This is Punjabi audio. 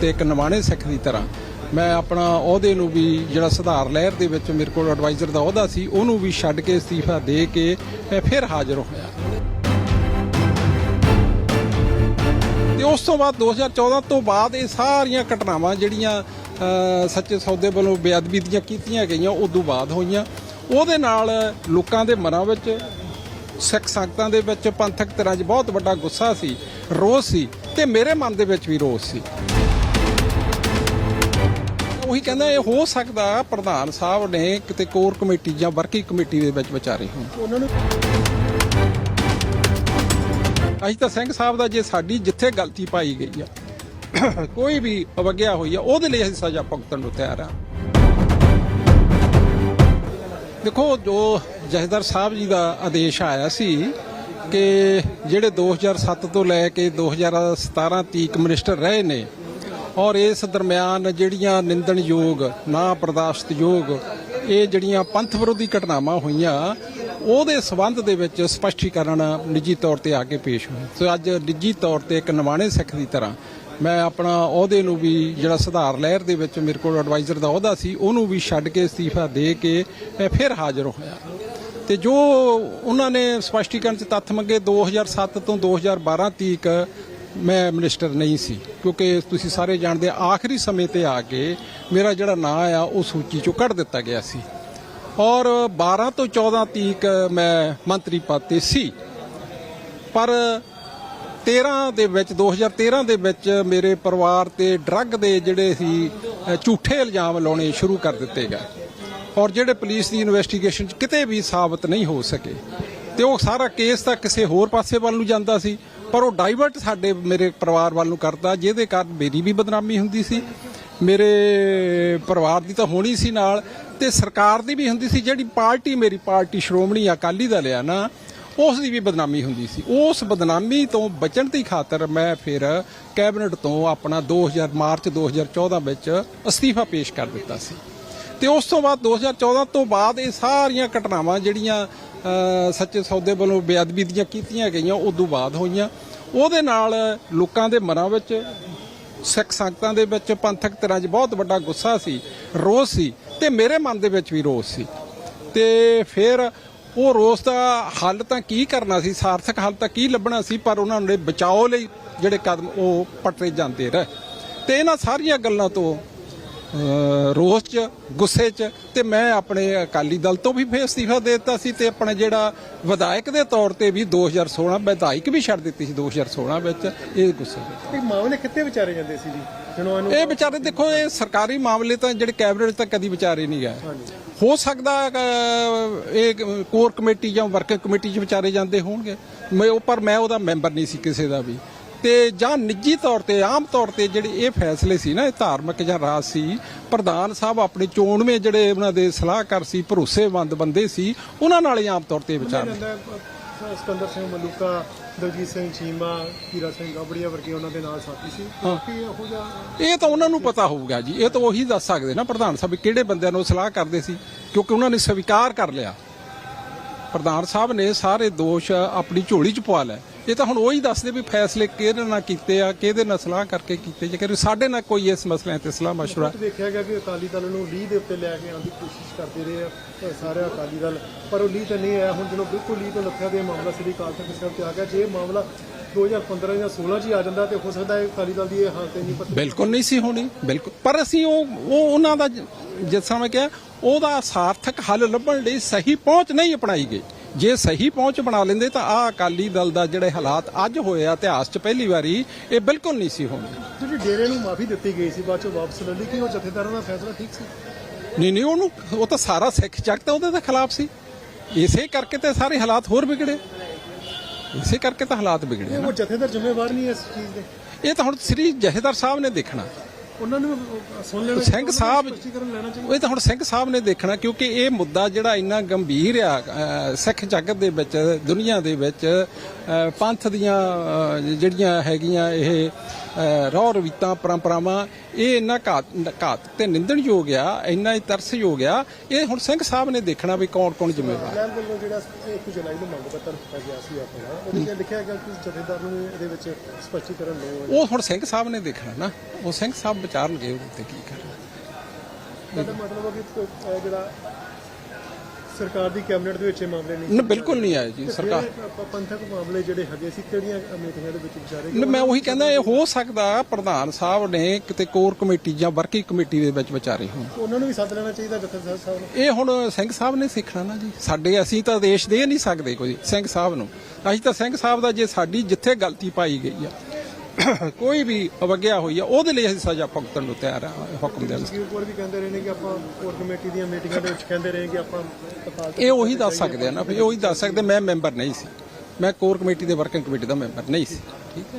ਤੇ ਇੱਕ ਨਵਾਣੇ ਸਿੱਖ ਦੀ ਤਰ੍ਹਾਂ ਮੈਂ ਆਪਣਾ ਅਹੁਦੇ ਨੂੰ ਵੀ ਜਿਹੜਾ ਸੁਧਾਰ ਲਹਿਰ ਦੇ ਵਿੱਚ ਮੇਰੇ ਕੋਲ ਐਡਵਾਈਜ਼ਰ ਦਾ ਅਹੁਦਾ ਸੀ, ਉਹਨੂੰ ਵੀ ਛੱਡ ਕੇ ਅਸਤੀਫਾ ਦੇ ਕੇ ਮੈਂ ਫਿਰ ਹਾਜ਼ਰ ਹੋਇਆ। ਤੇ ਉਸ ਤੋਂ ਬਾਅਦ 2014 ਤੋਂ ਬਾਅਦ ਇਹ ਸਾਰੀਆਂ ਘਟਨਾਵਾਂ ਜਿਹੜੀਆਂ ਸੱਚੇ ਸੌਦੇ ਵੱਲੋਂ ਬੇਅਦਬੀ ਦੀਆਂ ਕੀਤੀਆਂ ਗਈਆਂ ਉਦੋਂ ਬਾਅਦ ਹੋਈਆਂ। ਉਹਦੇ ਨਾਲ ਲੋਕਾਂ ਦੇ ਮਨਾਂ ਵਿੱਚ, ਸਿੱਖ ਸੰਗਤਾਂ ਦੇ ਵਿੱਚ, ਪੰਥਕ ਤਰ੍ਹਾਂ 'ਚ ਬਹੁਤ ਵੱਡਾ ਗੁੱਸਾ ਸੀ, ਰੋਸ ਸੀ ਤੇ ਮੇਰੇ ਮਨ ਦੇ ਵਿੱਚ ਵੀ ਰੋਸ ਸੀ। ਉਹੀ ਕਹਿੰਦਾ ਇਹ ਹੋ ਸਕਦਾ ਪ੍ਰਧਾਨ ਸਾਹਿਬ ਨੇ ਕਿਤੇ ਕੋਰ ਕਮੇਟੀ ਜਾਂ ਵਰਕਿੰਗ ਕਮੇਟੀ ਦੇ ਵਿੱਚ ਵਿਚਾਰੇ ਹੋਣ। ਉਹਨਾਂ ਨੂੰ ਅਸੀਂ ਤਾਂ ਸਿੰਘ ਸਾਹਿਬ ਦਾ ਜੇ ਸਾਡੀ ਜਿੱਥੇ ਗਲਤੀ ਪਾਈ ਗਈ ਆ ਕੋਈ ਵੀ ਅਵਗਿਆ ਹੋਈ ਆ ਉਹਦੇ ਲਈ ਅਸੀਂ ਸਜ਼ਾ ਭੁਗਤਣ ਨੂੰ ਤਿਆਰ ਆ। ਦੇਖੋ ਜੋ ਜਹਦਰ ਸਾਹਿਬ ਜੀ ਦਾ ਆਦੇਸ਼ ਆਇਆ ਸੀ ਕਿ ਜਿਹੜੇ 2007 ਤੋਂ ਲੈ ਕੇ 2017 ਤੀਕ ਮਿਨਿਸਟਰ ਰਹੇ ਨੇ ਔਰ ਇਸ ਦਰਮਿਆਨ ਜਿਹੜੀਆਂ ਨਿੰਦਣਯੋਗ ਨਾ ਬਰਦਾਸ਼ਤਯੋਗ ਇਹ ਜਿਹੜੀਆਂ ਪੰਥ ਵਿਰੋਧੀ ਘਟਨਾਵਾਂ ਹੋਈਆਂ, ਉਹਦੇ ਸਬੰਧ ਦੇ ਵਿੱਚ ਸਪਸ਼ਟੀਕਰਨ ਨਿੱਜੀ ਤੌਰ ਤੇ ਆ ਕੇ ਪੇਸ਼ ਹੋਏ। ਸੋ ਅੱਜ ਨਿੱਜੀ ਤੌਰ ਤੇ ਇੱਕ ਨਵਾਣੇ ਸਿੱਖ ਦੀ ਤਰ੍ਹਾਂ ਮੈਂ ਆਪਣਾ ਅਹੁਦੇ ਨੂੰ ਵੀ ਜਿਹੜਾ ਸੁਧਾਰ ਲਹਿਰ ਦੇ ਵਿੱਚ ਮੇਰੇ ਕੋਲ ਐਡਵਾਈਜ਼ਰ ਦਾ ਅਹੁਦਾ ਸੀ, ਉਹਨੂੰ ਵੀ ਛੱਡ ਕੇ ਅਸਤੀਫਾ ਦੇ ਕੇ ਮੈਂ ਫਿਰ ਹਾਜ਼ਰ ਹੋਇਆ। ਤੇ ਜੋ ਉਹਨਾਂ ਨੇ ਸਪਸ਼ਟੀਕਰਨ ਚ ਤੱਥ ਮੰਗੇ 2007 ਤੋਂ 2012 ਤੀਕ ਮੈਂ ਮਿਨਿਸਟਰ ਨਹੀਂ ਸੀ, ਕਿਉਂਕਿ ਤੁਸੀਂ ਸਾਰੇ ਜਾਣਦੇ ਆਖਰੀ ਸਮੇਂ ਤੇ ਆ ਕੇ ਮੇਰਾ ਜਿਹੜਾ ਨਾਂ ਆ, ਉਹ ਸੂਚੀ ਚੋਂ ਕੱਢ ਦਿੱਤਾ ਗਿਆ ਸੀ। ਔਰ 12 ਤੋਂ 14 ਤੀਕ ਮੈਂ ਮੰਤਰੀ ਪਦ ਤੇ ਸੀ। ਪਰ 13 ਦੇ ਵਿੱਚ 2013 ਦੇ ਵਿੱਚ ਮੇਰੇ ਪਰਿਵਾਰ ਤੇ ਡਰੱਗ ਦੇ ਜਿਹੜੇ ਸੀ ਝੂਠੇ ਇਲਜ਼ਾਮ ਲਾਉਣੇ ਸ਼ੁਰੂ ਕਰ ਦਿੱਤੇ ਗਏ। ਔਰ ਜਿਹੜੇ ਪੁਲਿਸ ਦੀ ਇਨਵੈਸਟੀਗੇਸ਼ਨ 'ਚ ਕਿਤੇ ਵੀ ਸਾਬਤ ਨਹੀਂ ਹੋ ਸਕੇ, ਤੇ ਉਹ ਸਾਰਾ ਕੇਸ ਤਾਂ ਕਿਸੇ ਹੋਰ ਪਾਸੇ ਵੱਲ ਨੂੰ ਜਾਂਦਾ ਸੀ। ਪਰ ਉਹ ਡਾਈਵਰਟ ਸਾਡੇ ਮੇਰੇ ਪਰਿਵਾਰ ਵੱਲ ਨੂੰ ਕਰਦਾ, ਜਿਹਦੇ ਕਾਰਨ ਮੇਰੀ ਵੀ ਬਦਨਾਮੀ ਹੁੰਦੀ ਸੀ। ਮੇਰੇ ਪਰਿਵਾਰ ਦੀ ਤਾਂ ਹੋਣੀ ਸੀ ਨਾਲ ਤੇ ਸਰਕਾਰ ਦੀ ਵੀ ਹੁੰਦੀ ਸੀ, ਜਿਹੜੀ ਪਾਰਟੀ ਮੇਰੀ ਪਾਰਟੀ ਸ਼੍ਰੋਮਣੀ ਅਕਾਲੀ ਦਲ ਆ ਨਾ, ਉਸ ਦੀ ਵੀ ਬਦਨਾਮੀ ਹੁੰਦੀ ਸੀ। ਉਸ ਬਦਨਾਮੀ ਤੋਂ ਬਚਣ ਦੀ ਖਾਤਰ ਮੈਂ ਫਿਰ ਕੈਬਨਿਟ ਤੋਂ ਆਪਣਾ 2000 ਮਾਰਚ 2014 ਵਿੱਚ ਅਸਤੀਫਾ ਪੇਸ਼ ਕਰ ਦਿੱਤਾ ਸੀ। ਤੇ ਉਸ ਤੋਂ ਬਾਅਦ 2014 ਤੋਂ ਬਾਅਦ ਇਹ ਸਾਰੀਆਂ ਘਟਨਾਵਾਂ ਜਿਹੜੀਆਂ ਸੱਚੇ ਸੌਦੇ ਵੱਲੋਂ ਬੇਅਦਬੀ ਦੀਆਂ ਕੀਤੀਆਂ ਗਈਆਂ ਉਦੋਂ ਬਾਅਦ ਹੋਈਆਂ। ਉਹਦੇ ਨਾਲ ਲੋਕਾਂ ਦੇ ਮਨਾਂ ਵਿੱਚ, ਸਿੱਖ ਸੰਗਤਾਂ ਦੇ ਵਿੱਚ, ਪੰਥਕ ਤਰ੍ਹਾਂ 'ਚ ਬਹੁਤ ਵੱਡਾ ਗੁੱਸਾ ਸੀ, ਰੋਸ ਸੀ ਤੇ ਮੇਰੇ ਮਨ ਦੇ ਵਿੱਚ ਵੀ ਰੋਸ ਸੀ। ਤੇ ਫਿਰ ਉਹ ਰੋਸ ਦਾ ਹੱਲ ਤਾਂ ਕੀ ਕਰਨਾ ਸੀ, ਸਾਰਥਕ ਹੱਲ ਤਾਂ ਕੀ ਲੱਭਣਾ ਸੀ, ਪਰ ਉਹਨਾਂ ਨੇ ਬਚਾਓ ਲਈ ਜਿਹੜੇ ਕਦਮ ਉਹ ਪਟਰੇ ਜਾਂਦੇ ਰਹੇ। ਤੇ ਇਹਨਾਂ ਸਾਰੀਆਂ ਗੱਲਾਂ ਤੋਂ ਰੋਸ ਚ ਗੁੱਸੇ ਚ ਤੇ ਮੈਂ ਆਪਣੇ ਅਕਾਲੀ ਦਲ ਤੋਂ ਵੀ ਫੇਰ ਅਸਤੀਫਾ ਦੇ ਦਿੱਤਾ ਸੀ ਤੇ ਆਪਣੇ ਜਿਹੜਾ ਵਿਧਾਇਕ ਦੇ ਤੌਰ ਤੇ ਵੀ 2016 ਵਿਧਾਇਕ ਵੀ ਛੱਡ ਦਿੱਤੀ ਸੀ 2016 ਵਿੱਚ ਇਹ ਗੁੱਸੇ ਇਹ ਮਾਮਲੇ ਕਿੱਥੇ ਵਿਚਾਰੇ ਜਾਂਦੇ ਸੀ ਜੀ? ਜਦੋਂ ਇਹਨੂੰ ਇਹ ਵਿਚਾਰੇ ਦੇਖੋ ਇਹ ਸਰਕਾਰੀ ਮਾਮਲੇ ਤਾਂ ਜਿਹੜੇ ਕੈਬਨਿਟ ਤੱਕ ਕਦੀ ਵਿਚਾਰੇ ਨਹੀਂ ਗਏ। ਹੋ ਸਕਦਾ ਇਹ ਕੋਰ ਕਮੇਟੀ ਜਾਂ ਵਰਕਿੰਗ ਕਮੇਟੀ 'ਚ ਵਿਚਾਰੇ ਜਾਂਦੇ ਹੋਣਗੇ। ਮੈਂ ਉਹ ਪਰ ਮੈਂ ਉਹਦਾ ਮੈਂਬਰ ਨਹੀਂ ਸੀ ਕਿਸੇ ਦਾ ਵੀ। ਤੇ ਜਾਂ ਨਿੱਜੀ ਤੌਰ ਤੇ ਆਮ ਤੌਰ ਤੇ ਜਿਹੜੇ ਇਹ ਫੈਸਲੇ ਸੀ ਨਾ ਇਹ ਧਾਰਮਿਕ ਜਾਂ ਰਾਜ ਸੀ ਪ੍ਰਧਾਨ ਸਾਹਿਬ ਆਪਣੇ ਚੋਣਵੇਂ ਜਿਹੜੇ ਉਹਨਾਂ ਦੇ ਸਲਾਹਕਾਰ ਸੀ ਭਰੋਸੇਮੰਦ ਬੰਦੇ ਸੀ ਉਹਨਾਂ ਨਾਲ ਹੀ ਆਮ ਤੌਰ ਤੇ ਵਿਚਾਰ ਸਿਕੰਦਰ ਸਿੰਘ ਮਲੂਕਾ ਦਲਜੀਤ ਸਿੰਘ ਚੀਮਾ ਹੀਰਾ ਸਿੰਘ ਗਾਬੜੀਆ ਵਰਗੇ ਉਹਨਾਂ ਦੇ ਨਾਲ ਸਾਥੀ ਸੀ। ਕਿ ਇਹੋ ਤਾਂ ਉਹਨਾਂ ਨੂੰ ਪਤਾ ਹੋਊਗਾ ਜੀ ਇਹ ਤਾਂ ਉਹੀ ਦੱਸ ਸਕਦੇ ਨਾ ਪ੍ਰਧਾਨ ਸਾਹਿਬ ਕਿਹੜੇ ਬੰਦਿਆਂ ਨੂੰ ਸਲਾਹ ਕਰਦੇ ਸੀ ਕਿਉਂਕਿ ਉਹਨਾਂ ਨੇ ਸਵੀਕਾਰ ਕਰ ਲਿਆ। ਪ੍ਰਧਾਨ ਸਾਹਿਬ ਨੇ ਸਾਰੇ ਦੋਸ਼ ਆਪਣੀ ਝੋਲੀ 'ਚ ਪਵਾ ਲਏ। ਇਹ ਤਾਂ ਹੁਣ ਉਹੀ ਦੱਸਦੇ ਵੀ ਫੈਸਲੇ ਕਿਹਦੇ ਨਾਲ ਕੀਤੇ ਆ ਕਿਹਦੇ ਨਾਲ ਸਲਾਹ ਕਰਕੇ ਕੀਤੇ ਜੇਕਰ ਸਾਡੇ ਨਾਲ ਕੋਈ ਇਸ ਮਸਲੇ ਤੇ ਸਲਾਹ ਮਸ਼ਵਰਾ ਦੇਖਿਆ ਗਿਆ ਕਿ ਅਕਾਲੀ ਦਲ ਨੂੰ ਲੀਹ ਦੇ ਉੱਤੇ ਲੈ ਕੇ ਆਉਣ ਦੀ ਕੋਸ਼ਿਸ਼ ਕਰਦੇ ਰਹੇ ਆ ਸਾਰੇ ਅਕਾਲੀ ਦਲ। ਪਰ ਉਹ ਲੀਹ ਤੇ ਨਹੀਂ ਆਇਆ ਹੁਣ ਜਦੋਂ ਬਿਲਕੁਲ ਲੀਹ ਤੋਂ ਲੱਥਿਆ ਤੇ ਮਾਮਲਾ ਸ੍ਰੀ ਅਕਾਲ ਤਖਤ ਸਾਹਿਬ ਤੇ ਆ ਗਿਆ। ਜੇ ਮਾਮਲਾ 2015 ਜਾਂ 16 ਚ ਆ ਜਾਂਦਾ ਤੇ ਹੋ ਸਕਦਾ ਹੈ ਅਕਾਲੀ ਦਲ ਦੀ ਇਹ ਹਾਲਤ ਨਹੀਂ ਪਤਾ ਬਿਲਕੁਲ ਨਹੀਂ ਸੀ ਹੋਣੀ ਬਿਲਕੁਲ। ਪਰ ਅਸੀਂ ਉਹ ਉਹ ਉਹਨਾਂ ਦਾ ਜਿਸ ਤਰ੍ਹਾਂ ਮੈਂ ਕਿਹਾ ਉਹਦਾ ਸਾਰਥਕ ਹੱਲ ਲੱਭਣ ਲਈ ਸਹੀ ਪਹੁੰਚ ਨਹੀਂ ਅਪਣਾਈ ਗਈ। ਜੇ ਸਹੀ ਪਹੁੰਚ ਬਣਾ ਲੈਂਦੇ ਤਾਂ ਆ ਅਕਾਲੀ ਦਲ ਦਾ ਜਿਹੜੇ ਹਾਲਾਤ ਅੱਜ ਹੋਏ ਆ ਇਤਿਹਾਸ 'ਚ ਪਹਿਲੀ ਵਾਰੀ ਇਹ ਬਿਲਕੁਲ ਨਹੀਂ ਸੀ ਹੋਣੀ। ਜਿਹੜੀ ਡੇਰੇ ਨੂੰ ਮਾਫੀ ਦਿੱਤੀ ਗਈ ਸੀ ਬਾਅਦ ਚ ਵਾਪਸ ਲੈ ਲਈ। ਕਿ ਉਹ ਜਥੇਦਾਰਾਂ ਦਾ ਫੈਸਲਾ ਠੀਕ ਸੀ? ਨਹੀਂ ਨਹੀਂ ਉਹਨੂੰ ਉਹ ਤਾਂ ਸਾਰਾ ਸਿੱਖ ਚੱਕ ਤਾਂ ਉਹਦੇ ਦੇ ਖਿਲਾਫ ਸੀ। ਇਸੇ ਕਰਕੇ ਤੇ ਸਾਰੇ ਹਾਲਾਤ ਹੋਰ ਵਿਗੜੇ। ਇਸੇ ਕਰਕੇ ਤਾਂ ਹਾਲਾਤ ਵਿਗੜੇ ਉਹ ਜਥੇਦਾਰ ਜ਼ਿੰਮੇਵਾਰ ਨਹੀਂ ਇਸ ਚੀਜ਼ ਦੇ। ਇਹ ਤਾਂ ਹੁਣ ਸ੍ਰੀ ਜਹੇਦਾਰ ਸਾਹਿਬ ਨੇ ਦੇਖਣਾ। ਉਹਨਾਂ ਨੂੰ ਸੁਣ ਲੈਣਾ ਸਿੰਘ ਸਾਹਿਬ ਇਹ ਤਾਂ ਹੁਣ ਸਿੰਘ ਸਾਹਿਬ ਨੇ ਦੇਖਣਾ ਕਿਉਂਕਿ ਇਹ ਮੁੱਦਾ ਜਿਹੜਾ ਇੰਨਾ ਗੰਭੀਰ ਆ ਸਿੱਖ ਜਗਤ ਦੇ ਵਿੱਚ ਦੁਨੀਆ ਦੇ ਵਿੱਚ ਪੰਥ ਦੀਆਂ ਜਿਹੜੀਆਂ ਹੈਗੀਆਂ ਇਹ ਰਹੁ ਰਵੀਤਾਂ ਪਰੰਪਰਾਵਾਂ ਇਹ ਇੰਨਾ ਘਾਤ ਘਾਤ ਤੇ ਨਿੰਦਣਯੋਗ ਆ ਇੰਨਾ ਹੀ ਤਰਸਯੋਗ ਆ। ਇਹ ਹੁਣ ਸਿੰਘ ਸਾਹਿਬ ਨੇ ਦੇਖਣਾ ਵੀ ਕੌਣ ਕੌਣ ਜ਼ਿੰਮੇਵਾਰ। ਲੈਣ ਵੱਲੋਂ ਜਿਹੜਾ 1 ਜੁਲਾਈ ਨੂੰ ਮੰਗ ਪੱਤਰ ਦਿੱਤਾ ਗਿਆ ਸੀ ਆਪਣਾ ਉਹਦੇ ਵਿੱਚ ਲਿਖਿਆ ਗਿਆ ਕਿ ਜਥੇਦਾਰ ਨੂੰ ਇਹਦੇ ਵਿੱਚ ਸਪਸ਼ਟੀਕਰਨ ਲਓ। ਉਹ ਹੁਣ ਸਿੰਘ ਸਾਹਿਬ ਨੇ ਦੇਖਣਾ ਨਾ ਉਹ ਸਿੰਘ ਸਾਹਿਬ ਵਿਚਾਰਨਗੇ ਉਹਦੇ ਤੇ ਕੀ ਕਰਨਾ। ਇਹਦਾ ਮਤਲਬ ਹੈ ਕਿ ਜਿਹੜਾ ਸਰਕਾਰ ਦੀ ਕੈਬਨਿਟ ਦੇ ਵਿੱਚ ਇਹ ਮਾਮਲੇ ਨਹੀਂ ਨਾ ਬਿਲਕੁਲ ਨਹੀਂ ਆਏ ਜੀ ਸਰਕਾਰ ਪੰਥਕ ਮਾਮਲੇ ਜਿਹੜੇ ਹੈਗੇ ਸੀ ਕਿਹੜੀਆਂ ਮੀਟਿੰਗਾਂ ਦੇ ਵਿੱਚ ਵਿਚਾਰੇ ਮੈਂ ਉਹੀ ਕਹਿੰਦਾ ਇਹ ਹੋ ਸਕਦਾ ਪ੍ਰਧਾਨ ਸਾਹਿਬ ਨੇ ਕਿਤੇ ਕੋਰ ਕਮੇਟੀ ਜਾਂ ਵਰਕਿੰਗ ਕਮੇਟੀ ਦੇ ਵਿੱਚ ਵਿਚਾਰੇ ਹੋਣ। ਉਹਨਾਂ ਨੂੰ ਵੀ ਸੱਦ ਲੈਣਾ ਚਾਹੀਦਾ ਜਥੇਦਾਰ ਸਾਹਿਬ ਨੂੰ। ਇਹ ਹੁਣ ਸਿੰਘ ਸਾਹਿਬ ਨੇ ਸਿੱਖਣਾ ਨਾ ਜੀ। ਸਾਡੇ ਅਸੀਂ ਤਾਂ ਆਦੇਸ਼ ਦੇ ਨਹੀਂ ਸਕਦੇ ਕੋਈ ਸਿੰਘ ਸਾਹਿਬ ਨੂੰ। ਅਸੀਂ ਤਾਂ ਸਿੰਘ ਸਾਹਿਬ ਦਾ ਜੇ ਸਾਡੀ ਜਿੱਥੇ ਗਲਤੀ ਪਾਈ ਗਈ ਆ ਕੋਈ ਵੀ ਅਵਗਿਆ ਹੋਈ ਆ ਉਹਦੇ ਲਈ ਅਸੀਂ ਸਜ਼ਾ ਭੁਗਤਣ ਨੂੰ ਤਿਆਰ ਆ ਹੁਕਮ ਦੇ ਅਨੁਸਾਰ ਕੋਰਟ ਵੀ ਕਹਿੰਦੇ ਰਹੇ ਨੇ ਕਿ ਆਪਾਂ ਕੋਰ ਕਮੇਟੀ ਦੀਆਂ ਮੀਟਿੰਗਾਂ ਦੇ ਵਿੱਚ ਕਹਿੰਦੇ ਰਹੇ ਕਿ ਆਪਾਂ ਇਹ ਉਹੀ ਦੱਸ ਸਕਦੇ ਆ ਨਾ ਵੀ ਉਹੀ ਦੱਸ ਸਕਦੇ ਮੈਂ ਮੈਂਬਰ ਨਹੀਂ ਸੀ। ਮੈਂ ਕੋਰ ਕਮੇਟੀ ਦੇ ਵਰਕਿੰਗ ਕਮੇਟੀ ਦਾ ਮੈਂਬਰ ਨਹੀਂ ਸੀ। ਠੀਕ ਹੈ